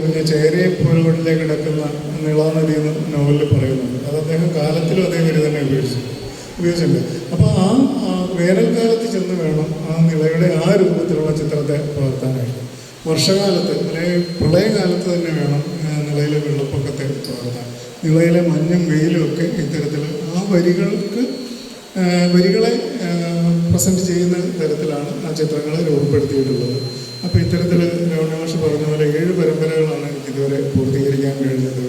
പിന്നെ ചേരിയെ പുഴകളിലേക്ക് കിടക്കുന്ന നീളാനദി എന്ന് നോവലിൽ പറയുന്നുണ്ട്. അത് അദ്ദേഹം കാലത്തിലും അതേ വരി തന്നെ ഉപയോഗിച്ചു. ഉപയോഗിച്ചിട്ടുണ്ട്. അപ്പോൾ ആ വേനൽക്കാലത്ത് ചെന്ന് വേണം ആ നിളയുടെ ആ രൂപത്തിലുള്ള ചിത്രത്തെ പകർത്താനായിട്ട്. വർഷകാലത്ത് അല്ലെങ്കിൽ പ്രളയകാലത്ത് തന്നെ വേണം നിളയിലെ വെള്ളപ്പൊക്കത്തെ പകർത്താൻ. നിളയിലെ മഞ്ഞും വെയിലും ഒക്കെ ഇത്തരത്തിൽ ആ വരികൾക്ക് വരികളെ പ്രസന്റ് ചെയ്യുന്ന തരത്തിലാണ് ആ ചിത്രങ്ങളെ രൂപപ്പെടുത്തിയിട്ടുള്ളത്. അപ്പോൾ ഇത്തരത്തിൽ രമണമാഷ് പറഞ്ഞ പോലെ എനിക്ക് ഇതുവരെ പൂർത്തീകരിക്കാൻ കഴിഞ്ഞത്.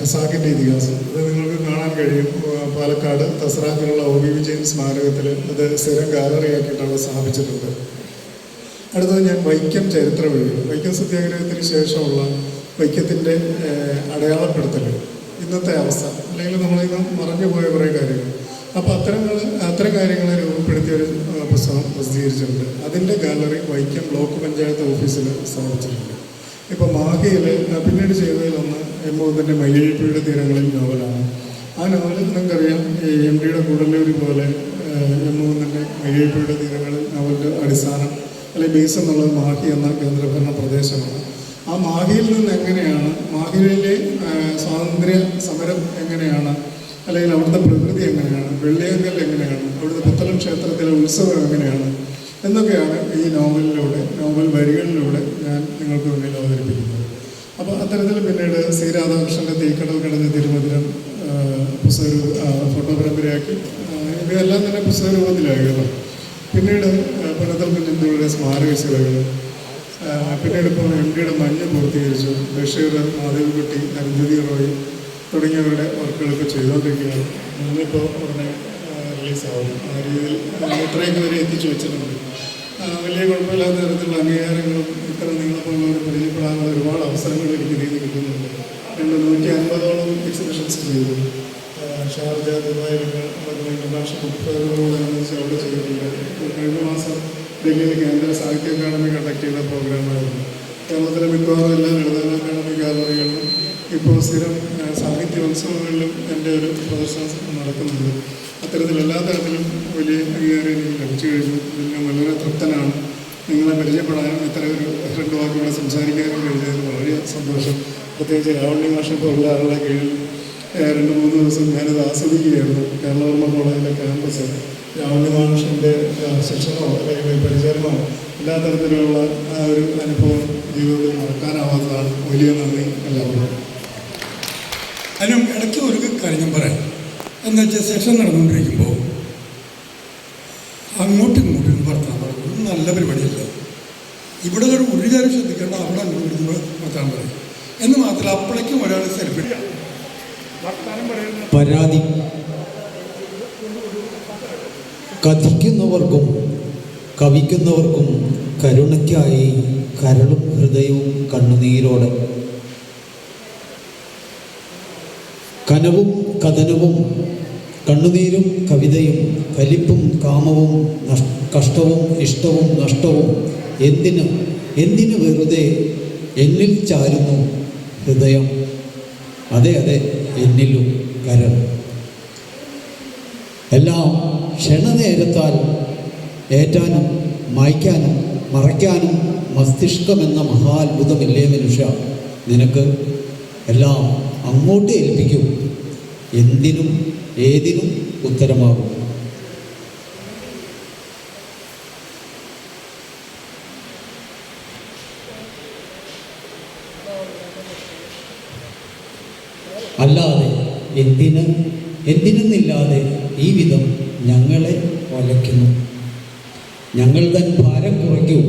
ഖസാക്കിന്റെ ഇതിഹാസം. അത് നിങ്ങൾക്ക് കാണാൻ കഴിയും. പാലക്കാട് തസ്രാക്കിലുള്ള ഒ ബി വിജയൻ സ്മാരകത്തിൽ അത് സ്ഥിരം ഗാലറിയാക്കിയിട്ട് അവിടെ സ്ഥാപിച്ചിട്ടുണ്ട്. അടുത്തത് ഞാൻ വൈക്കം ചരിത്ര വൈക്കം സത്യാഗ്രഹത്തിന് ശേഷമുള്ള വൈക്കത്തിന്റെ അടയാളപ്പെടുത്തൽ ഇന്നത്തെ അവസ്ഥ. അല്ലെങ്കിൽ നമ്മളിന്ന് മറഞ്ഞു പോയ കുറേ കാര്യങ്ങൾ. അപ്പോൾ അത്തരങ്ങൾ അത്തരം കാര്യങ്ങളെ രൂപപ്പെടുത്തിയ ഒരു പുസ്തകം പ്രസിദ്ധീകരിച്ചിട്ടുണ്ട്. അതിന്റെ ഗാലറി വൈക്കം ബ്ലോക്ക് പഞ്ചായത്ത് ഓഫീസിൽ സ്ഥാപിച്ചിട്ടുണ്ട്. ഇപ്പോൾ മാഹിയിൽ പിന്നീട് ചെയ്തതിലൊന്ന് എം മുകുന്ദന്റെ മയ്യഴിപ്പുഴയുടെ തീരങ്ങളിൽ നോവലാണ്. ആ നോവലിൽ നിങ്ങൾക്കറിയാം എം ഡിയുടെ കൂടല്ലൂർ പോലെ എം മുകുന്ദന്റെ മയ്യഴിപ്പുഴയുടെ തീരങ്ങളിൽ നോവലിന്റെ അടിസ്ഥാനം അല്ലെങ്കിൽ ബേസ് എന്നുള്ളത് മാഹി എന്ന കേന്ദ്രഭരണ പ്രദേശമാണ്. ആ മാഹിയിൽ നിന്ന് എങ്ങനെയാണ് മാഹിയിലെ സ്വാതന്ത്ര്യ സമരം എങ്ങനെയാണ് അല്ലെങ്കിൽ അവിടുത്തെ പ്രകൃതി എങ്ങനെയാണ് വെള്ളിയങ്കൽ എങ്ങനെയാണ് അവിടുത്തെ പുത്തലം ക്ഷേത്രത്തിലെ ഉത്സവം എങ്ങനെയാണ് എന്നൊക്കെയാണ് ഈ നോവലിലൂടെ നോവൽ വരികളിലൂടെ ഞാൻ നിങ്ങൾക്ക് മുന്നിൽ അവതരിപ്പിക്കുന്നത്. അപ്പോൾ അത്തരത്തിൽ പിന്നീട് സി രാധാകൃഷ്ണന്റെ തീക്കടൽ കടന്ന് തിരുമധുരം പുസ്തക രൂ- ഫോട്ടോ പരമ്പരയാക്കി ഇവയെല്ലാം തന്നെ പുസ്തക രൂപത്തിലായിരുന്നു. പിന്നീട് പണത്തിൽ കുഞ്ഞിന്റെ സ്മാരക ശിലകൾ പിന്നീട് ഇപ്പോൾ എം ഡിയുടെ മഞ്ഞ് പൂർത്തീകരിച്ചു ബഷീർ മാധവിക്കുട്ടി അരുന്ധതി റോയ് തുടങ്ങിയവരുടെ വർക്കുകളൊക്കെ ചെയ്തുകൊണ്ടിരിക്കുകയാണ്. ഇന്നിപ്പോൾ ഉടനെ റിലീസാവും. ആ രീതിയിൽ ഇത്രയൊക്കെ വരെ എത്തിച്ചു വെച്ചിട്ടുണ്ട്. വലിയ കുഴപ്പമില്ലാത്ത തരത്തിലുള്ള അംഗീകാരങ്ങളും ഇത്തരം നിങ്ങളെപ്പോലുള്ളവർ പരിചയപ്പെടാനുള്ള ഒരുപാട് അവസരങ്ങൾ എനിക്ക് രീതിയിൽ കിട്ടുന്നുണ്ട്. രണ്ട് നൂറ്റി അൻപതോളം എക്സിബിഷൻസ് ചെയ്തു. ഷാർജ അതുപോലെ ഇന്റർനാഷണൽ ബുക്ക് ഫെയറുകളോടനുബന്ധിച്ച് അവിടെ ചെയ്തിട്ടുണ്ട്. കഴിഞ്ഞ മാസം ഡൽഹിയിൽ കേന്ദ്ര സാഹിത്യ അക്കാദമി കണ്ടക്ട് ചെയ്ത പ്രോഗ്രാമായിരുന്നു കേരളത്തിലെ മിക്കവാറും എല്ലാ ലളിത അക്കാദമി ഗാലറികളിലും ഇപ്പോൾ സ്ഥിരം സാഹിത്യോത്സവങ്ങളിലും എന്റെ ഒരു പ്രദർശനം നടക്കുന്നുണ്ട്. അത്തരത്തിൽ എല്ലാ തരത്തിലും വലിയ അംഗീകാരം എനിക്ക് ലഭിച്ചു കഴിഞ്ഞു. ഞാൻ വളരെ തൃപ്തനാണ്. നിങ്ങളെ പരിചയപ്പെടാനും ഇത്തരം ഒരു രണ്ട് വാക്കുകളെ സംസാരിക്കാനും കഴിഞ്ഞതിൽ വളരെ സന്തോഷം. പ്രത്യേകിച്ച് രാവണി മാഷ പോലുള്ള ആളുടെ കീഴിൽ രണ്ട് മൂന്ന് ദിവസം ഞാനിത് ആസ്വദിക്കുകയായിരുന്നു. കേരളവർമ്മ കോളേജിലെ ക്യാമ്പസ്. രാവണി മാഷിന്റെ ശിക്ഷണമോ അല്ലെങ്കിൽ പരിചരണമോ എല്ലാ തരത്തിലുള്ള ആ ഒരു അനുഭവം ജീവിതത്തിൽ മറക്കാനാവാത്തതാണ്. വലിയ നന്ദി എല്ലാവർക്കും. അതിനും ഇടയ്ക്ക് ഒരു കാര്യം ഞാൻ പറയാം. എന്താ വെച്ചാൽ സെഷൻ നടന്നുകൊണ്ടിരിക്കുമ്പോൾ അങ്ങോട്ടും ഇങ്ങോട്ടും വർത്താൻ പറയും. നല്ല പരിപാടിയല്ല. ഇവിടെ ഒരു ഒരു ശ്രദ്ധിക്കേണ്ട അവിടെ അങ്ങോട്ട് വിടുമ്പോൾ വർത്താൻ പറയും. എന്ന് മാത്രമല്ല അപ്പോഴേക്കും ഒരാൾ സെൽഫി പരാതി. കഥിക്കുന്നവർക്കും കവിക്കുന്നവർക്കും കരുണയ്ക്കായി കരളും ഹൃദയവും കണ്ണുനീരോടെ കനവും കഥനവും കണ്ണുനീരും കവിതയും കലിപ്പും കാമവും കഷ്ടവും ഇഷ്ടവും നഷ്ടവും എന്തിന് എന്തിന് വെറുതെ എന്നിൽ ചാരുന്നു ഹൃദയം? അതെ അതെ എന്നിലും കരൾ. എല്ലാം ക്ഷണനേരത്താൽ ഏറ്റാനും മായ്ക്കാനും മറയ്ക്കാനും മസ്തിഷ്കമെന്ന മഹാത്ഭുതമില്ലേ മനുഷ്യ? നിനക്ക് എല്ലാം അങ്ങോട്ട് ഏൽപ്പിക്കും. എന്തിനും ഏതിനും ഉത്തരമാകും. അല്ലാതെ എന്തിന് എന്തിനെന്നില്ലാതെ ഈ വിധം ഞങ്ങളെ വലയ്ക്കുന്നു. ഞങ്ങൾ തൻ ഭാരം കുറയ്ക്കും.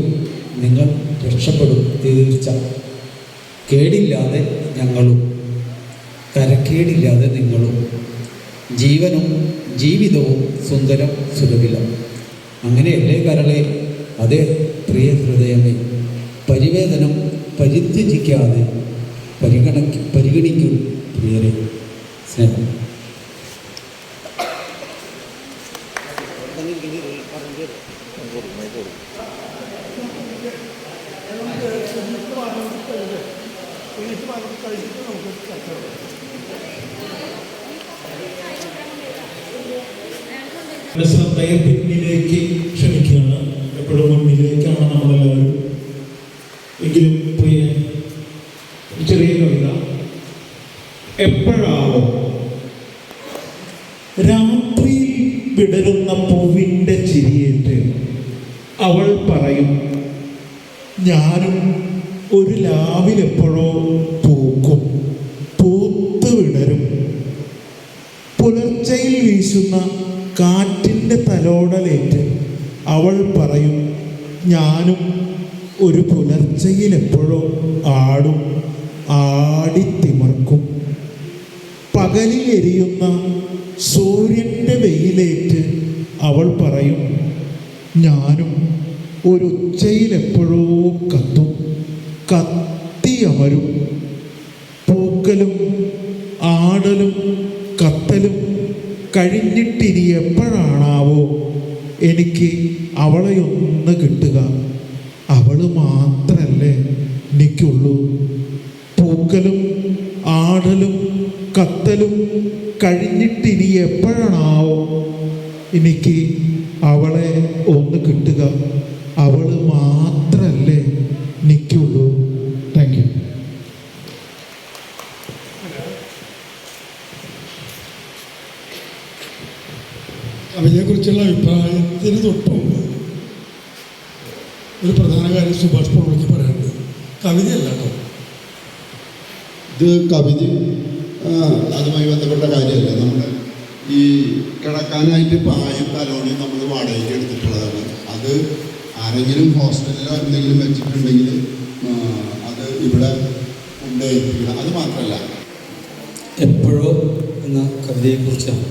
നിങ്ങൾ രക്ഷപ്പെടും തീർച്ച. കേടില്ലാതെ ഞങ്ങളും. കരക്കേടില്ലാതെ നിങ്ങളും ജീവനും ജീവിതവും സുന്ദരം സുലഭിലം. അങ്ങനെയല്ലേ കരളെ? അതെ പ്രിയ ഹൃദയമേ. പരിവേദനം പരിത്യജിക്കാതെ പരിഗണിക്ക പരിഗണിക്കും പ്രിയരെ. സ്നേഹം. ശ്രദ്ധയെ പിന്നിലേക്ക് ക്ഷണിക്കുകയാണ്. എപ്പോഴും മുന്നിലേക്കാണ് നമ്മളെല്ലാവരും. എങ്കിലും പ്രിയ ചെറിയ കവിത. എപ്പോഴാവോ രാത്രിയിൽ വിടരുന്ന പൂവിന്റെ ചിരിയേറ്റ് അവൾ പറയും ഞാനും ഒരു ലാവിലെപ്പോഴോ പൂക്കും. പൂത്ത് വിടരും പുലർച്ചയിൽ വീശുന്ന കാറ്റിന്റെ തലോടലേറ്റ് അവൾ പറയും ഞാനും ഒരു പുലർച്ചയിൽ എപ്പോഴോ ആടും ആടിത്തിമർക്കും. പകലിൽ എരിയുന്ന സൂര്യന്റെ വെയിലേറ്റ് അവൾ പറയും ഞാനും ഒരു ഉച്ചയിൽ എപ്പോഴോ കത്തും കത്തിയമരും. പൂക്കലും ആടലും കത്തലും കഴിഞ്ഞിട്ടിനി എപ്പോഴാണാവോ എനിക്ക് അവളെ ഒന്ന് കിട്ടുക. അവൾ മാത്രല്ലേ എനിക്കുള്ളൂ. പൂക്കലും ആടലും കത്തലും കഴിഞ്ഞിട്ടിനി എപ്പോഴാണാവോ എനിക്ക് അവളെ ഒന്ന് കിട്ടുക. അവൾ മാത്രല്ലേ ഇത് കവിത ആ, അതുമായി ബന്ധപ്പെട്ട കാര്യമല്ല? നമ്മൾ ഈ കിടക്കാനായിട്ട് പായും കലോണിയും നമ്മൾ വാടകയ്ക്ക് എടുത്തിട്ടുള്ളതാണ്. അത് ആരെങ്കിലും ഹോസ്റ്റലിലോ എന്തെങ്കിലും വെച്ചിട്ടുണ്ടെങ്കിൽ അത് ഇവിടെ കൊണ്ടുപോയിരിക്കണം അത് മാത്രമല്ല എപ്പോഴോ എന്ന കവിതയെക്കുറിച്ചാണ്.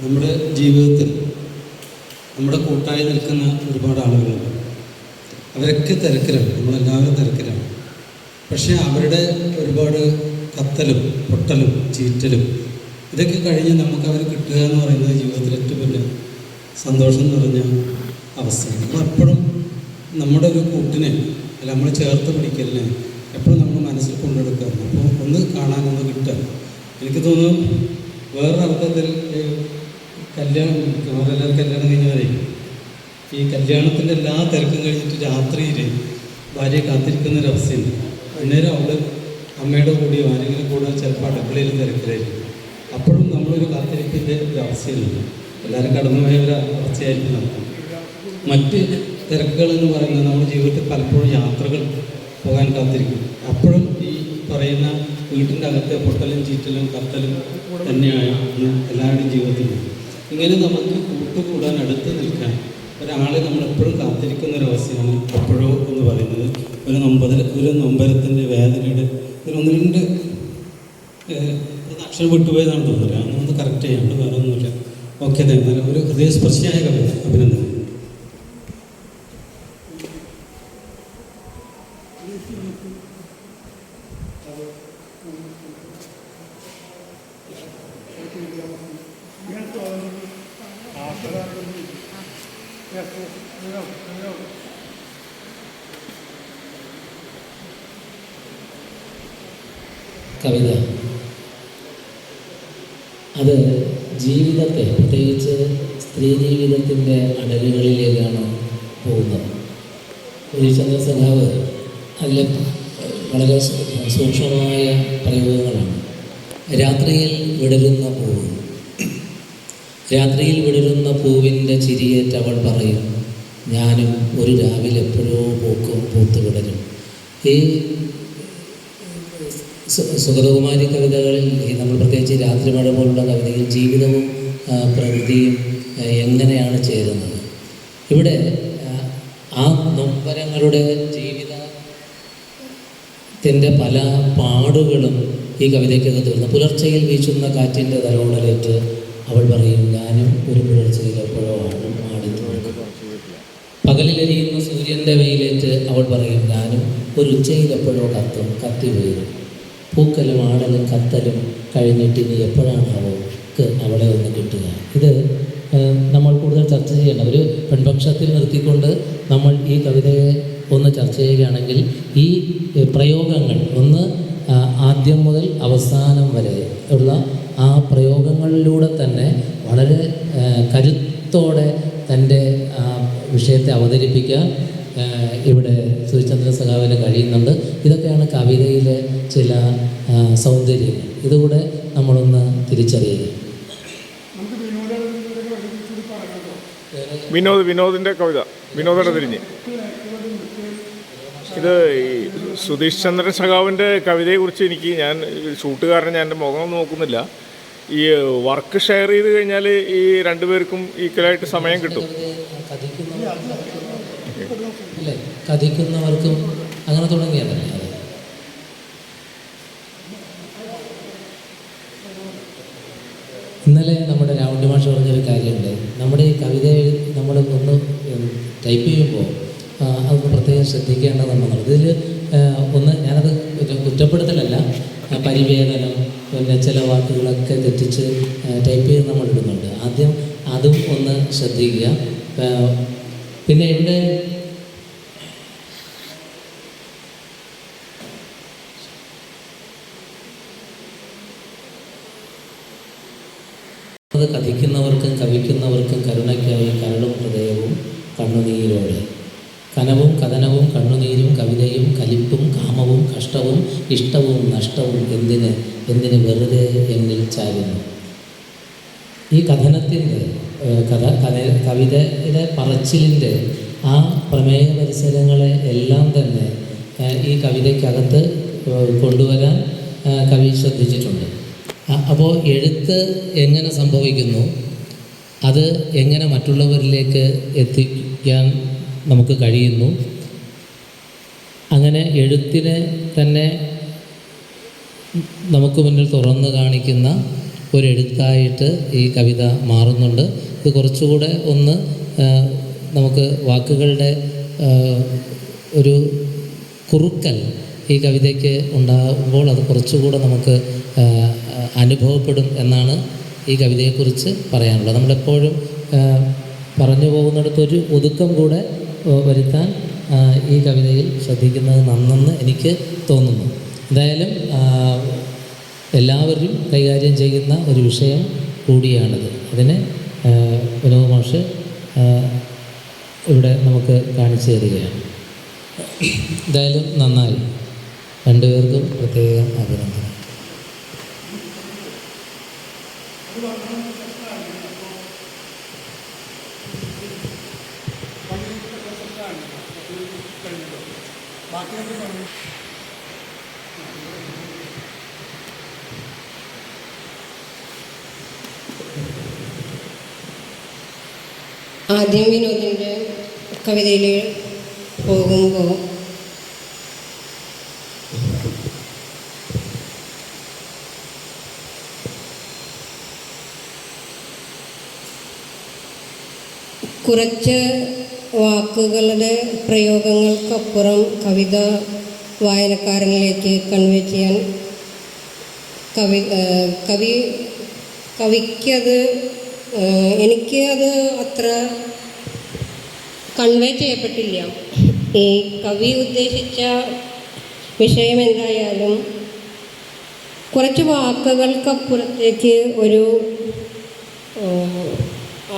നമ്മുടെ ജീവിതത്തിൽ നമ്മുടെ കൂട്ടായി നിൽക്കുന്ന ഒരുപാട് ആളുകളുണ്ട്. അവരൊക്കെ തിരക്കിലാണ്. നമ്മളെല്ലാവരും തിരക്കിലാണ്. പക്ഷേ അവരുടെ ഒരുപാട് കത്തലും പൊട്ടലും ചീറ്റലും ഇതൊക്കെ കഴിഞ്ഞ് നമുക്ക് അവർ കിട്ടുക എന്ന് പറയുന്നത് ജീവിതത്തിൽ ഏറ്റവും വലിയ സന്തോഷം നിറഞ്ഞ അവസ്ഥയാണ്. നമ്മൾ എപ്പോഴും നമ്മുടെ ഒരു കൂട്ടിനെ അല്ല നമ്മൾ ചേർത്ത് പിടിക്കലിനെ എപ്പോഴും നമ്മൾ മനസ്സിൽ കൊണ്ടെടുക്കാറുണ്ട്. അപ്പോൾ ഒന്ന് കാണാൻ ഒന്ന് കിട്ടുക. എനിക്ക് തോന്നുന്നു വേറൊരു അർത്ഥത്തിൽ ഈ കല്യാണം അവരെല്ലാവരും കല്യാണം കഴിഞ്ഞവരെ ഈ കല്യാണത്തിന്റെ എല്ലാ തിരക്കും കഴിഞ്ഞിട്ട് രാത്രിയിൽ ഭാര്യയെ കാത്തിരിക്കുന്നൊരവസ്ഥയുണ്ട് അന്നേരം അവിടെ അമ്മയുടെ കൂടിയോ ആരെങ്കിലും കൂടെ ചിലപ്പോൾ അടുക്കളയിൽ തിരക്കിലായിരിക്കും. അപ്പോഴും നമ്മളൊരു കാത്തിരിപ്പിന്റെ ഒരു അവസ്ഥയില്ല? എല്ലാവരും കടന്നുപോയ ഒരു അവസ്ഥയായിരിക്കും നമുക്ക് മറ്റ് തിരക്കുകൾ എന്ന് പറയുന്നത് നമ്മുടെ ജീവിതത്തിൽ പലപ്പോഴും യാത്രകൾ പോകാൻ കാത്തിരിക്കും. അപ്പോഴും ഈ പറയുന്ന വീട്ടിന്റെ അകത്തെ പൊട്ടലും ചീറ്റലും കത്തലും തന്നെയാണ് എല്ലാവരുടെയും ജീവിതത്തിൽ. ഇങ്ങനെ നമുക്ക് കൂട്ടുകൂടാൻ അടുത്ത് നിൽക്കാൻ ഒരാളെ നമ്മൾ എപ്പോഴും കാത്തിരിക്കുന്ന ഒരു അവസ്ഥയാണ് എപ്പോഴോ എന്ന് പറയുന്നത് ഒരു നൊമ്പതിൽ ഒരു നൊമ്പരത്തിന്റെ വേദനയുടെ ഒരു ഒന്ന് രണ്ട് അക്ഷരം വിട്ടുപോയതാണ് തോന്നുന്നത് അതൊന്ന് കറക്റ്റ് ചെയ്യാണ്ട് വേറെ ഒന്നുമില്ല ഓക്കെ ഒരു ഹൃദയസ്പർശിയായ കവിത. അഭിനന്ദനം കവിത അത് ജീവിതത്തെ പ്രത്യേകിച്ച് സ്ത്രീ ജീവിതത്തിന്റെ അടരുകളിലേക്കാണ് പോകുന്നത് ഒരു ചന്ദ്രസഖാവ് അതിൽ വളരെ സൂക്ഷ്മമായ പ്രയോഗങ്ങളാണ്. രാത്രിയിൽ വിടരുന്ന പൂവ്. രാത്രിയിൽ വിടരുന്ന പൂവിന്റെ ചിരിയേറ്റ് അവൾ പറയും ഞാനും ഒരു രാവിലെ എപ്പോഴോ പൂക്കും പൂത്ത് വിടരും. ഈ സുഗതകുമാരി കവിതകളിൽ നമ്മൾ പ്രത്യേകിച്ച് രാത്രി മഴ പോലുള്ള കവിതയിൽ ജീവിതവും പ്രകൃതിയും എങ്ങനെയാണ് ചേരുന്നത്? ഇവിടെ ആ നൊമ്പരങ്ങളുടെ ജീവിത ത്തിന്റെ പല പാടുകളും ഈ കവിതയ്ക്കകത്ത് വരുന്നു. പുലർച്ചയിൽ വീശുന്ന കാറ്റിന്റെ തലോടലേറ്റ് അവൾ പറയും ഞാനും ഒരു പുലർച്ചയിൽ എപ്പോഴോ ആണ് ആടി പകലിലെരിയുന്ന സൂര്യന്റെ വെയിലേറ്റ് അവൾ പറയും ഞാനും ഒരു ഉച്ചയിൽ എപ്പോഴോ കത്തും കത്തി വീഴും. പൂക്കലും ആടലും കത്തലും കഴിഞ്ഞിട്ട് ഇനി എപ്പോഴാണാവോ അവളെ ഒന്ന് കിട്ടുക. ഇത് നമ്മൾ കൂടുതൽ ചർച്ച ചെയ്യേണ്ട ഒരു പെൺപക്ഷത്തിൽ നിർത്തിക്കൊണ്ട് നമ്മൾ ഈ കവിതയെ ഒന്ന് ചർച്ച ചെയ്യുകയാണെങ്കിൽ ഈ പ്രയോഗങ്ങൾ ഒന്ന് ആദ്യം മുതൽ അവസാനം വരെ ഉള്ള ആ പ്രയോഗങ്ങളിലൂടെ തന്നെ വളരെ കരുത്തോടെ തന്റെ വിഷയത്തെ അവതരിപ്പിക്കാൻ ഇവിടെ സുചന്ദ്ര സഖാവിന് കഴിയുന്നുണ്ട്. ഇതൊക്കെയാണ് കവിതയിലെ ചില സൗന്ദര്യങ്ങൾ ഇതുകൂടെ നമ്മളൊന്ന് തിരിച്ചറിയുക. വിനോദ് വിനോദിന്റെ കവിത വിനോദയുടെ തിരിഞ്ഞ്. ഇത് ഈ സുധീഷ് ചന്ദ്രൻ സഖാവിന്റെ കവിതയെക്കുറിച്ച് എനിക്ക് ഞാൻ ഷൂട്ടുകാരനെ ഞാൻ എന്റെ മുഖം നോക്കുന്നില്ല. ഈ വർക്ക് ഷെയർ ചെയ്ത് കഴിഞ്ഞാൽ ഈ രണ്ടുപേർക്കും ഈക്വലായിട്ട് സമയം കിട്ടും. അങ്ങനെ തുടങ്ങിയതല്ലേ. ഇന്നലെ നമ്മുടെ രാവുണ്ടി മാഷ് പറഞ്ഞൊരു കാര്യമുണ്ട്. നമ്മുടെ ഈ കവിത നമ്മൾ ഒന്ന് ടൈപ്പ് ചെയ്യുമ്പോൾ അത് പ്രത്യേകം ശ്രദ്ധിക്കേണ്ടതുണ്ടെന്നുള്ളത് ഇതിൽ ഒന്ന് ഞാനത് കുറ്റപ്പെടുത്തലല്ല. പരിവേദനം പിന്നെ ചില വാക്കുകളൊക്കെ തെറ്റിച്ച് ടൈപ്പ് ചെയ്ത് നമ്മൾ ഇടുന്നുണ്ട്. ആദ്യം അതും ഒന്ന് ശ്രദ്ധിക്കുക. പിന്നെ ഇവിടെ അത് കഥിക്കുന്നവർക്കും കവിക്കുന്നവർക്കും കരുണയ്ക്കായി കരളും ഹൃദയവും കണ്ണുനീരോടെ. കനവും കഥനവും കണ്ണുനീരും കവിതയും കലിപ്പും കാമവും കഷ്ടവും ഇഷ്ടവും നഷ്ടവും എന്തിന്? എന്തിന് വെറുതെ എന്നിൽ ചാരുന്നു ഈ കഥനത്തിന്റെ കഥ കഥ കവിതയുടെ പറച്ചിലിന്റെ ആ പ്രമേയ പരിസരങ്ങളെ എല്ലാം തന്നെ ഈ കവിതയ്ക്കകത്ത് കൊണ്ടുവരാൻ കവി ശ്രദ്ധിച്ചിട്ടുണ്ട്. അപ്പോൾ എഴുത്ത് എങ്ങനെ സംഭവിക്കുന്നു? അത് എങ്ങനെ മറ്റുള്ളവരിലേക്ക് എത്തിക്കാൻ നമുക്ക് കഴിയുന്നു? അങ്ങനെ എഴുത്തിനെ തന്നെ നമുക്ക് മുന്നിൽ തുറന്നു കാണിക്കുന്ന ഒരു എഴുത്തായിട്ട് ഈ കവിത മാറുന്നുണ്ട്. ഇത് കുറച്ചുകൂടെ ഒന്ന് നമുക്ക് വാക്കുകളുടെ ഒരു കുറുക്കൽ ഈ കവിതയ്ക്ക് ഉണ്ടാകുമ്പോൾ അത് കുറച്ചുകൂടെ നമുക്ക് അനുഭവപ്പെടും എന്നാണ് ഈ കവിതയെക്കുറിച്ച് പറയാനുള്ളത്. നമ്മളെപ്പോഴും പറഞ്ഞു പോകുന്നിടത്ത് ഒരു ഒതുക്കം കൂടെ വരുത്താൻ ഈ കവിതയിൽ ശ്രദ്ധിക്കുന്നത് നന്നെന്ന് എനിക്ക് തോന്നുന്നു. എന്തായാലും എല്ലാവരും കൈകാര്യം ചെയ്യുന്ന ഒരു വിഷയം കൂടിയാണിത്. അതിനെ വിനോദമാഷ് വിനോദ് മാഷ് ഇവിടെ നമുക്ക് കാണിച്ചു തരികയാണ്. എന്തായാലും നന്നായി. രണ്ടുപേർക്കും പ്രത്യേകം അഭിനന്ദനം ആദ്യം വിനോദിന്റെ കവിതയിൽ പോകുമ്പോൾ കുറച്ച് വാക്കുകളുടെ പ്രയോഗങ്ങൾക്കപ്പുറം കവിത വായനക്കാരനിലേക്ക് കൺവേ ചെയ്യാൻ കവി കവി കവിക്കത് എനിക്ക് അത് അത്ര കൺവേ ചെയ്യപ്പെട്ടില്ല. ഈ കവി ഉദ്ദേശിച്ച വിഷയം എന്തായാലും കുറച്ച് വാക്കുകൾക്കപ്പുറത്തേക്ക് ഒരു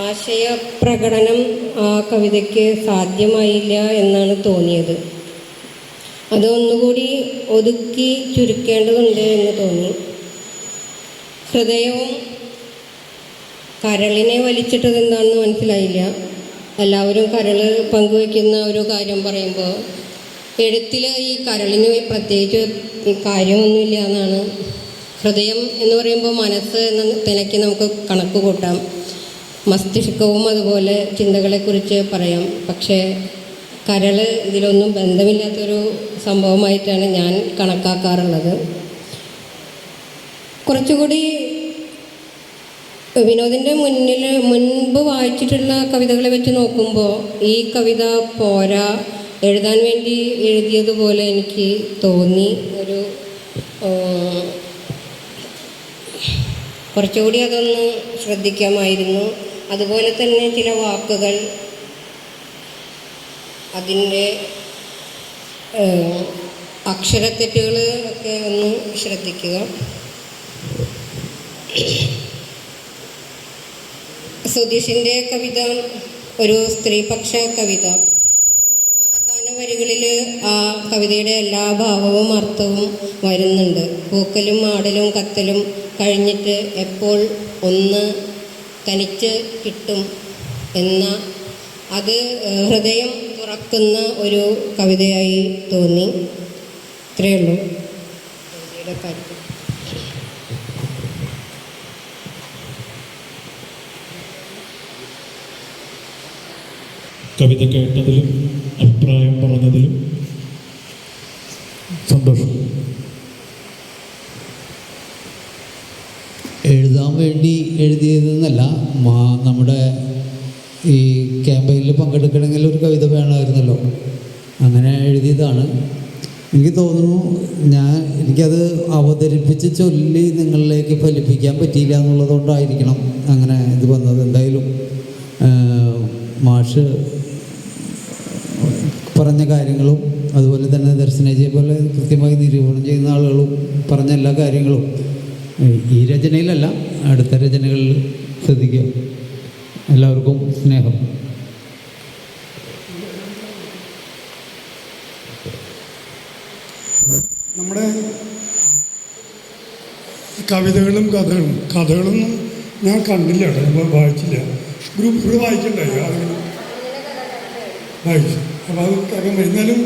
ആശയപ്രകടനം ആ കവിതയ്ക്ക് സാധ്യമായില്ല എന്നാണ് തോന്നിയത്. അതൊന്നുകൂടി ഒതുക്കി ചുരുക്കേണ്ടതുണ്ട് എന്ന് തോന്നി. ഹൃദയവും കരളിനെ വലിച്ചിട്ടത് എന്താണെന്ന് മനസ്സിലായില്ല. എല്ലാവരും കരൾ പങ്കുവയ്ക്കുന്ന ഒരു കാര്യം പറയുമ്പോൾ എഴുത്തിൽ ഈ കരളിന് പ്രത്യേകിച്ച് കാര്യമൊന്നുമില്ല എന്നാണ്. ഹൃദയം എന്ന് പറയുമ്പോൾ മനസ്സ് എന്ന നിലയ്ക്ക് നമുക്ക് കണക്ക് കൂട്ടാം. മസ്തിഷ്കവും അതുപോലെ ചിന്തകളെക്കുറിച്ച് പറയാം. പക്ഷേ കരൾ ഇതിലൊന്നും ബന്ധമില്ലാത്തൊരു സംഭവമായിട്ടാണ് ഞാൻ കണക്കാക്കാറുള്ളത്. കുറച്ചുകൂടി വിനോദിന്റെ മുന്നിൽ മുൻപ് വായിച്ചിട്ടുള്ള കവിതകളെ വെച്ച് നോക്കുമ്പോൾ ഈ കവിത പോരാ എഴുതാൻ വേണ്ടി എഴുതിയതുപോലെ എനിക്ക് തോന്നി. ഒരു കുറച്ചുകൂടി അതൊന്ന് ശ്രദ്ധിക്കാമായിരുന്നു. അതുപോലെ തന്നെ ചില വാക്കുകൾ അതിന്റെ അക്ഷരത്തെറ്റുകൾ ഒക്കെ ഒന്ന് ശ്രദ്ധിക്കുക. സുധീഷിന്റെ കവിത ഒരു സ്ത്രീപക്ഷ കവിത. വരികളിൽ ആ കവിതയുടെ എല്ലാ ഭാവവും അർത്ഥവും വരുന്നുണ്ട്. പൂക്കലും ആടലും കത്തലും കഴിഞ്ഞിട്ട് എപ്പോൾ ഒന്ന് തനിച്ച് കിട്ടും എന്ന അത് ഹൃദയം തുറക്കുന്ന ഒരു കവിതയായി തോന്നി. ഇത്രയേ ഉള്ളൂ. കവിതയുടെ കാര്യം. കവിത കേട്ടതിലും അഭിപ്രായം പറഞ്ഞതിലും സന്തോഷം എഴുതാൻ വേണ്ടി എഴുതിയതെന്നല്ല മാ നമ്മുടെ ഈ ക്യാമ്പയിനിൽ പങ്കെടുക്കണമെങ്കിൽ ഒരു കവിത വേണമായിരുന്നല്ലോ. അങ്ങനെ എഴുതിയതാണ്. എനിക്ക് തോന്നുന്നു ഞാൻ എനിക്കത് അവതരിപ്പിച്ച് ചൊല്ലി നിങ്ങളിലേക്ക് ഫലിപ്പിക്കാൻ പറ്റിയില്ല എന്നുള്ളതുകൊണ്ടായിരിക്കണം അങ്ങനെ ഇത് വന്നത്. എന്തായാലും മാഷ് പറഞ്ഞ കാര്യങ്ങളും അതുപോലെ തന്നെ ദർശനജയെ പോലെ കൃത്യമായി നിരൂപണം ചെയ്യുന്ന ആളുകളും പറഞ്ഞ എല്ലാ കാര്യങ്ങളും ഈ- രചനയിലല്ല അടുത്ത രചനകളിൽ ശ്രദ്ധിക്കുക. എല്ലാവർക്കും സ്നേഹം. നമ്മുടെ കവിതകളും കഥകളും കഥകളൊന്നും ഞാൻ കണ്ടില്ല ഞാൻ വായിച്ചില്ല. ഗ്രൂപ്പ് ഇവിടെ വായിക്കണ്ടായോ വായിച്ചു. അപ്പോൾ അത് കാരണം എന്നാലും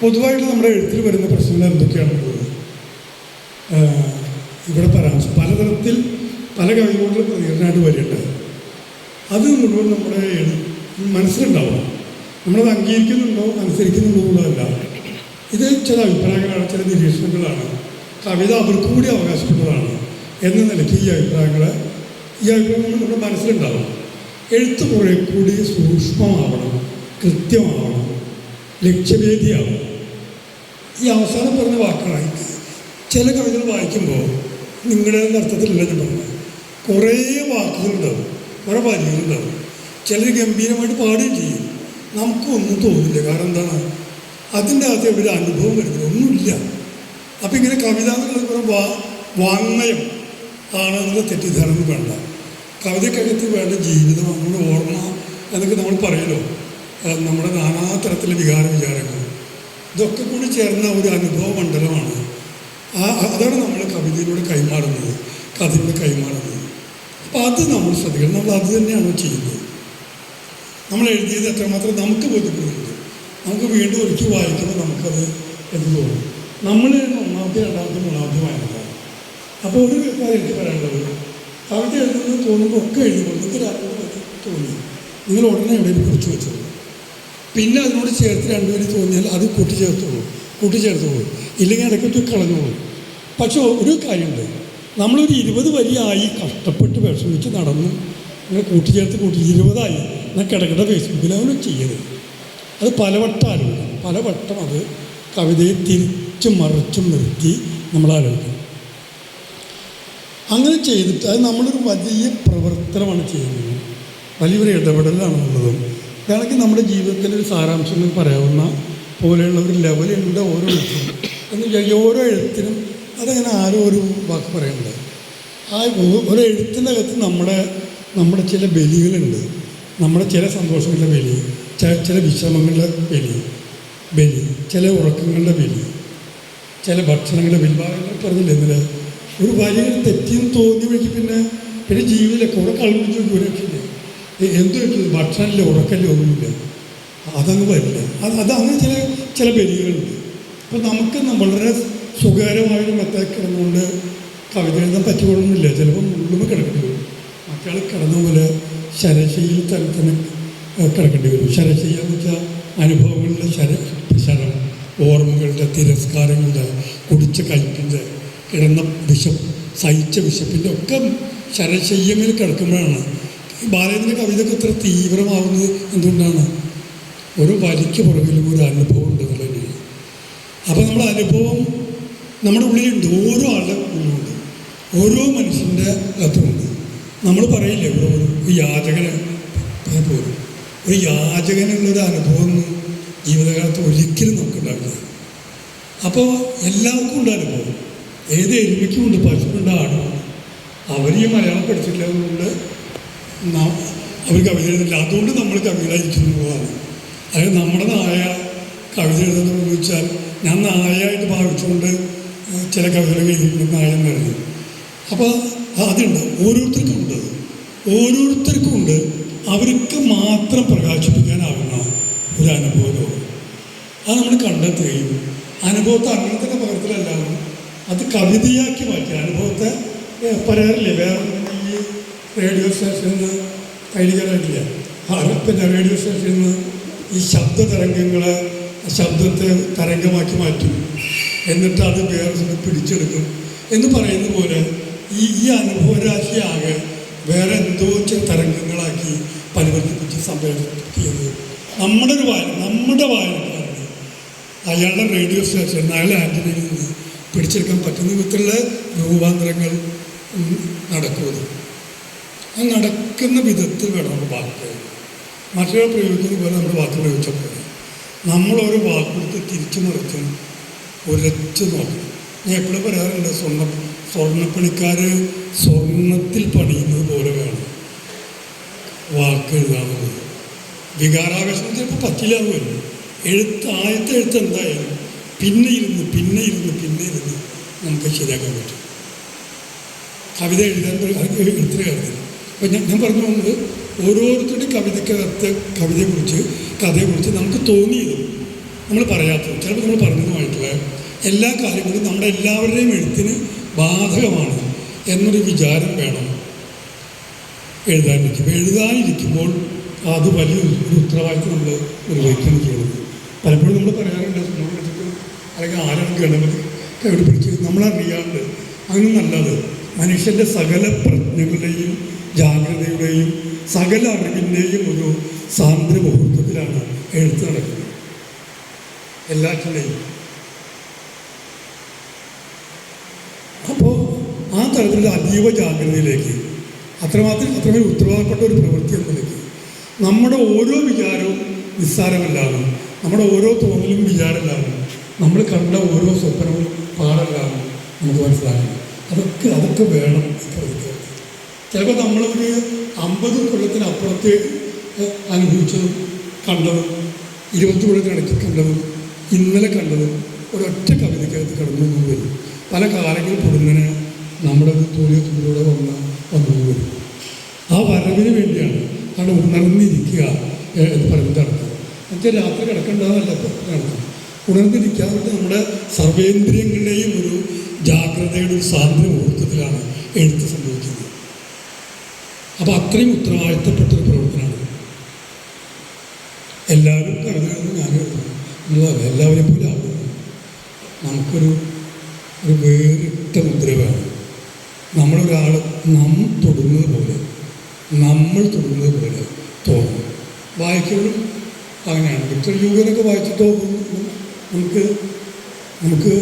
പൊതുവായിട്ട് നമ്മുടെ എഴുത്തിൽ വരുന്ന പ്രശ്നങ്ങൾ എന്തൊക്കെയാണെന്നുള്ളത് ഇവിടെ പറയാം. പലതരത്തിൽ പല കവിതകളിലും പ്രതികരണമായിട്ട് വരേണ്ടത്. അത് മുഴുവൻ നമ്മുടെ മനസ്സിലുണ്ടാവണം. നമ്മളത് അംഗീകരിക്കുന്നുണ്ടോ അനുസരിക്കുന്നുണ്ടോ എന്നുള്ളതല്ല. ഇത് ചില അഭിപ്രായങ്ങളാണ് ചില നിരീക്ഷണങ്ങളാണ്. കവിത അവർക്ക് കൂടി അവകാശപ്പെട്ടതാണ് എന്ന നിലയ്ക്ക് ഈ അഭിപ്രായങ്ങൾ ഈ അഭിപ്രായങ്ങൾ നമ്മുടെ മനസ്സിലുണ്ടാവണം. എഴുത്ത് കുറേ കൂടി സൂക്ഷ്മമാവണം കൃത്യമാവണം ലക്ഷ്യവേദിയാവണം ഈ അവസാനം പറഞ്ഞ വാക്കുകളായിട്ട് ചില കവിതകൾ വായിക്കുമ്പോൾ നിങ്ങളുടെ അർത്ഥത്തിലല്ല ഞാൻ പറഞ്ഞത്. കുറേ വാക്കുകളുണ്ടാവും കുറേ വരികളുണ്ടാവും. ചിലർ ഗംഭീരമായിട്ട് പാടുകയും ചെയ്യും. നമുക്കൊന്നും തോന്നില്ല കാരണം എന്താണ്? അതിന്റെ അകത്ത് ഒരു അനുഭവം വരുന്നത് ഒന്നുമില്ല. അപ്പം ഇങ്ങനെ കവിത എന്നുള്ളത് കുറേ വാ വാങ്മയം ആണെന്നുള്ള തെറ്റിദ്ധാരണ വേണ്ട. കവിതയ്ക്കകത്ത് വേണ്ട ജീവിതം നമ്മുടെ ഓർമ്മ എന്നൊക്കെ നമ്മൾ പറയലോ? നമ്മുടെ നാനാതരത്തിലെ വികാര വിചാരങ്ങൾ. ഇതൊക്കെ കൂടി ചേർന്ന ഒരു അനുഭവ മണ്ഡലമാണ് ആ അതാണ് നമ്മൾ കവിതയിലൂടെ കൈമാറുന്നത് കഥയിലൂടെ കൈമാറുന്നത്. അപ്പോൾ അത് നമ്മൾ ശ്രദ്ധിക്കണം നമ്മൾ അത് തന്നെയാണ് ചെയ്യുന്നത്. നമ്മൾ എഴുതിയത് എത്രമാത്രം നമുക്ക് ബോധ്യപ്പെടുന്നുണ്ട്. നമുക്ക് വീണ്ടും ഒരിക്കൽ വായിക്കുമ്പോൾ നമുക്കത് എന്ന് തോന്നും? നമ്മൾ ഒന്നാമത്തെ രണ്ടാമത്തെ മൂന്നാമത്തെ വായനക്കാണ് അപ്പോൾ ഒരു കാര്യം എനിക്ക് പറയാനുള്ളത്. കവിത എഴുതുന്നത് തോന്നുമ്പോൾ ഒക്കെ എഴുതുമ്പോൾ നിങ്ങൾക്ക് രാത്രി തോന്നി. നിങ്ങൾ ഉടനെ എവിടെയും കുറിച്ച് വെച്ചോളൂ. പിന്നെ അതിനോട് ചേർത്ത് രണ്ടുപേരും തോന്നിയാൽ അത് കൂട്ടിച്ചേർത്തോളൂ. കൂട്ടിച്ചേർത്തോളൂ. ഇല്ലെങ്കിൽ ഇടയ്ക്കൊക്കെ കളഞ്ഞോളൂ. പക്ഷേ ഒരു കാര്യമുണ്ട്. നമ്മളൊരു ഇരുപത് വരിയായി കഷ്ടപ്പെട്ട് വിഷമിച്ച് നടന്ന് ഇങ്ങനെ കൂട്ടിച്ചേർത്ത് കൂട്ടി ഇരുപതായി എന്നാൽ കിടക്കട ഫേസ്ബുക്കിൽ അവന് ചെയ്യരുത് അത് പലവട്ടം ആലോചിക്കും പലവട്ടം അത് കവിതയെ തിരിച്ചും മറിച്ചും നിർത്തി നമ്മൾ ആലോചിക്കും. അങ്ങനെ ചെയ്തിട്ട് അത് നമ്മളൊരു വലിയ പ്രവർത്തനമാണ് ചെയ്യുന്നത്. വലിയൊരു ഇടപെടലാണെന്നുള്ളതും ഇതാണെങ്കിൽ നമ്മുടെ ജീവിതത്തിന്റെ ഒരു സാരാംശം എന്ന് പറയാവുന്ന പോലെയുള്ള ഒരു ലെവലുണ്ട് ഓരോ എഴുത്തിനും എന്ന് വിചാരിക്കുക ഓരോ എഴുത്തിനും അതങ്ങനെ ആരോ ഒരു വാക്ക് പറയുന്നുണ്ട് ആ ഒരു എഴുത്തിനകത്ത് നമ്മുടെ നമ്മുടെ ചില ബലികളുണ്ട്. നമ്മുടെ ചില സന്തോഷങ്ങളുടെ ബലി ചില ചില വിശ്രമങ്ങളുടെ ബലി ബലി ചില ഉറക്കങ്ങളുടെ ബലി ചില ഭക്ഷണങ്ങളുടെ വിൽവാഹങ്ങൾ പറഞ്ഞില്ല ഒരു വലിയ തെറ്റിയെന്ന് തോന്നി വഴിക്ക് പിന്നെ പിന്നെ ജീവിതത്തിലൊക്കെ കുറെ കളിച്ച് ഒരു രക്ഷയില്ല എ- എന്ത് വെച്ചു ഭക്ഷണമില്ല ഉറക്കമില്ല ഒന്നുമില്ല. അതങ്ങ് വരില്ല. അത് അത് അങ്ങനെ ചില ചില ബലികളുണ്ട്. അപ്പം നമുക്ക് വളരെ സുഖകരമായൊരു മെത്തേക്ക് കിടന്നുകൊണ്ട് കവിത എഴുതാൻ പറ്റിക്കൊള്ളുന്നില്ല ചിലപ്പോൾ മുള്ളുമ്പോൾ കിടക്കേണ്ടി വരും. മക്കൾ കിടന്ന പോലെ ശരശയിൽ ഏഹ്, കിടക്കേണ്ടി വരും. ശരശയ്യ വെച്ചാൽ അനുഭവങ്ങളുടെ ശര ശരം ഓർമ്മകളുടെ തിരസ്കാരങ്ങളുടെ കുടിച്ച കഴിപ്പിന്റെ കിടന്ന വിശപ്പ് സഹിച്ച വിശപ്പിന്റെ ഒക്കെ ശരശയ്യമിൽ കിടക്കുമ്പോഴാണ്. ബാലേന്ദ്രന്റെ കവിതയൊക്കെ ഇത്ര തീവ്രമാവുന്നത് എന്തുകൊണ്ടാണ്? ഒരു വലിക്ക് പുറകിലും ഒരു അനുഭവം ഉണ്ട് അപ്പോൾ നമ്മുടെ അനുഭവം നമ്മുടെ ഉള്ളിലുണ്ട് ഓരോ ആളുടെ ഉള്ളിലുണ്ട് ഓരോ മനുഷ്യന്റെ അകത്തുമുണ്ട്. നമ്മൾ പറയില്ലേ ഇവിടെ ഒരു യാചകനെ പോലും ഒരു യാചകനുള്ളൊരു അനുഭവം ജീവിതകാലത്ത് ഒരിക്കലും നമുക്കുണ്ടാവില്ല. അപ്പോൾ എല്ലാവർക്കും ഉണ്ട് അനുഭവം. ഏത് എരുമയ്ക്കും ഉണ്ട് പശുക്കുണ്ട് ആടുമുണ്ട് അവർ ഈ മലയാളം പഠിച്ചിട്ടില്ല അതുകൊണ്ട് അവർ കവിത എഴുതില്ല. അതുകൊണ്ട് നമ്മൾ കവികളായിരിക്കുന്നതാണ് അതായത് നമ്മുടെ നായ കവിത എഴുതുന്നത് ചോദിച്ചാൽ ഞാൻ നായായിട്ട് ഭാവിച്ചുകൊണ്ട് ചില എഴുതിയിട്ടുണ്ട് നായ പറഞ്ഞു അപ്പോൾ അതുണ്ട് ഓരോരുത്തർക്കും ഉണ്ട്. ഓരോരുത്തർക്കും ഉണ്ട്. അവർക്ക് മാത്രം പ്രകാശിപ്പിക്കാനാവുന്ന ഒരു അനുഭവം അത് നമ്മൾ കണ്ടെത്തുകയും അനുഭവത്തെ അങ്ങനെ തന്നെ പകർത്തലല്ലാതെ അത് കവിതയാക്കി മാറ്റി. അനുഭവത്തെ പറയാറില്ലേ? വേറെ ഈ റേഡിയോ സ്റ്റേഷനിൽ നിന്ന് കൈകാരായിട്ടില്ല പിന്നെ റേഡിയോ സ്റ്റേഷനിൽ നിന്ന് ഈ ശബ്ദ തരംഗങ്ങളെ ശബ്ദത്തെ തരംഗമാക്കി മാറ്റും. എന്നിട്ട് അത് വേറെ പിടിച്ചെടുക്കും എന്ന് പറയുന്ന പോലെ ഈ ഈ അനുഭവരാശിയാകെ വേറെ എന്തോ ചില തരംഗങ്ങളാക്കി പരിവർത്തിപ്പിച്ച് സംവേദിക്കുന്നത് നമ്മുടെ ഒരു വായന നമ്മുടെ വായനക്കാരന് അയാളുടെ റേഡിയോ സ്റ്റേഷൻ അയാളുടെ ആന്റണിയിൽ നിന്ന് പിടിച്ചെടുക്കാൻ പറ്റുന്ന വിധത്തിലുള്ള രൂപാന്തരങ്ങൾ നടക്കുന്നത്. ആ നടക്കുന്ന വിധത്തിൽ വേണം നമ്മൾ വാക്ക്. മറ്റൊരാൾ പ്രയോഗിക്കുന്ന പോലെ നമ്മൾ വാക്ക് പ്രയോഗിച്ചാൽ പോലെ നമ്മളൊരു വാക്കെടുത്ത് തിരിച്ചു മറിച്ചും ഉരച്ചു നോക്കണം ഞാൻ എപ്പോഴും പറയാറുണ്ട് സ്വർണ സ്വർണപ്പണിക്കാർ സ്വർണത്തിൽ പണിയുന്നത് പോലെ വേണം. വാക്ക് എഴുതാവുന്നത്. വികാരാവേശം ചിലപ്പോൾ പറ്റില്ലാതെ എഴുത്ത് ആദ്യത്തെ എഴുത്ത് എന്തായാലും പിന്നെ ഇരുന്ന് പിന്നെ ഇരുന്ന് പിന്നെ ഇരുന്ന് നമുക്ക് ശരിയാക്കാൻ പറ്റും. കവിത എഴുതാൻ എഴുത്തിന് കാര്യം അപ്പം ഞാൻ ഞാൻ പറഞ്ഞു പോകുന്നത് ഓരോരുത്തരുടെയും കവിതയ്ക്കകത്ത് കവിതയെക്കുറിച്ച് കഥയെക്കുറിച്ച് നമുക്ക് തോന്നിയത് നമ്മൾ പറയാത്തത്. ചിലപ്പോൾ നമ്മൾ പറഞ്ഞതുമായിട്ടുള്ള എല്ലാ കാര്യങ്ങളും നമ്മുടെ എല്ലാവരുടെയും എഴുത്തിന് ബാധകമാണ് എന്നൊരു വിചാരം വേണം. എഴുതാനിരിക്കും. എഴുതാനിരിക്കുമ്പോൾ അത് വലിയ ഒരു ഉത്തരവാദിത്വം നമ്മൾ നിർവഹിക്കുകയാണ് ചെയ്യുന്നത്. പലപ്പോഴും നമ്മൾ പറയാറുണ്ട് അല്ലെങ്കിൽ ആരാണ് ഗണപതി? കൈവിടെ പിടിച്ച് നമ്മളറിയാണ്ട്. അങ്ങനെ നല്ലത് മനുഷ്യന്റെ സകല പ്രജ്ഞകളുടെയും ജാഗ്രതയുടെയും സകല അറിവിന്റെയും ഒരു സാന്ദ്ര മുഹൂർത്തത്തിലാണ് എഴുത്ത് നടക്കുന്നത്. എല്ലാറ്റിന്റെയും അപ്പോൾ ആ തരത്തിലുള്ള അതീവ ജാഗ്രതയിലേക്ക്. അത്രമാത്രം അത്രമേൽ ഉത്തരവാദപ്പെട്ട ഒരു പ്രവൃത്തി എന്ന നിലയ്ക്ക് നമ്മുടെ ഓരോ വിചാരവും നിസ്സാരമല്ലാകും. നമ്മുടെ ഓരോ തോന്നലും വിചാരമല്ലാകും. നമ്മൾ കണ്ട ഓരോ സ്വപ്നവും പാടല്ലാകും നമുക്ക് മനസ്സിലാക്കണം അതൊക്കെ അതൊക്കെ വേണം ഇപ്പോഴത്തെ ചിലപ്പോൾ നമ്മളൊരു അമ്പത് കൊല്ലത്തിനപ്പുറത്തേക്ക് അനുഭവിച്ചതും കണ്ടതും ഇരുപത്തി കൊല്ലത്തിനിടയ്ക്ക് കണ്ടതും ഇന്നലെ കണ്ടതും ഒരൊറ്റ കവിതയ്ക്കകത്ത് കടന്നു വരും. പല കാലങ്ങളിൽ പൊടുന്നതിന് നമ്മുടെ തോന്നിയ തുമ്പിലൂടെ വന്ന വന്നു വരും. ആ വരവിന് വേണ്ടിയാണ് അവിടെ ഉണർന്നിരിക്കുക എന്ന് പറയുന്നത് അർത്ഥം എന്നുവെച്ചാൽ രാത്രി കിടക്കേണ്ടതല്ല നടക്കും ഉണർന്നിരിക്കാതെ നമ്മുടെ സർവേന്ദ്രിയങ്ങളുടെയും ഒരു ജാഗ്രതയുടെ ഒരു സ്വാതന്ത്ര്യ മുഹൂർത്തത്തിലാണ് എഴുത്ത് സംഭവിക്കുന്നത്. അപ്പോൾ അത്രയും ഉത്തരവാദിത്തപ്പെട്ടൊരു പ്രവർത്തനമാണ് എല്ലാവരും കവിതകളൊന്നും ഞാൻ എഴുതുന്നു എല്ലാവരെയും പോലെ ആവുന്നു നമുക്കൊരു ഒരു വേറിട്ട മുദ്ര വേണം നമ്മളൊരാൾ നാം തൊടുന്നത് പോലെ നമ്മൾ തൊടുന്നത് പോലെ തോന്നും. വായിക്കുമ്പോഴും അങ്ങനെയാണ് വിക്ടർ യുഗനൊക്കെ വായിച്ചിട്ടോ നമുക്ക് നമുക്ക്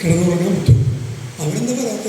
കിടന്നുറങ്ങാൻ പറ്റും. അവരെന്താ പറയാത്ത?